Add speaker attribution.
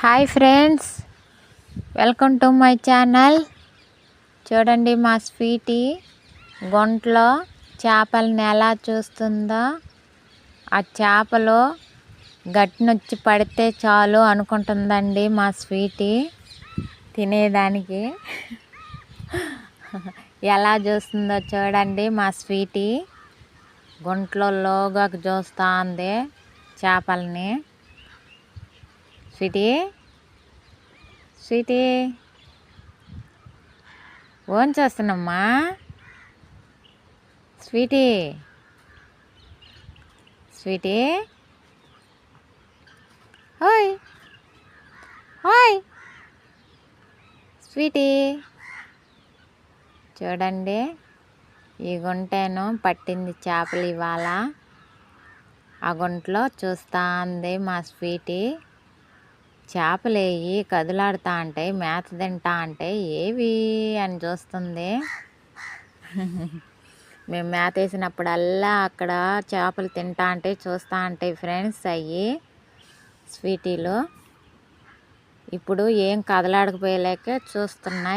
Speaker 1: Hi friends welcome to my channel. చూడండి మా Sweety గుంట్లో చేపలని ఎలా చూస్తుందో? ఆ చేపలు గట్టినొచ్చి పడితే చాలు అనుకుంటుందండి మా స్వీటీ తినేదానికి. ఎలా చూస్తుందో చూడండి మా స్వీటీ గుంట్లో లోగా చూస్తూ ఉంది చేపల్ని. Sweety? Sweety? Own చేస్తున్నామ్మా? Sweety? Sweety? Hi. Hi. Sweety? చూడండి ఈ గుంటేను పట్టింది చేపలు ఇవాళ. ఆ గుంటలో చూస్తా ఉంది మా స్వీటీ. చేపలు వేయి కదులాడుతా అంటే మేత తింటా అంటే ఏవి అని చూస్తుంది. మేము మేత వేసినప్పుడల్లా అక్కడ చేపలు తింటా అంటే చూస్తూ ఉంటాయి ఫ్రెండ్స్ అయ్యి స్వీటీలు. ఇప్పుడు ఏం కదలాడకపోయలేక చూస్తున్నాయి.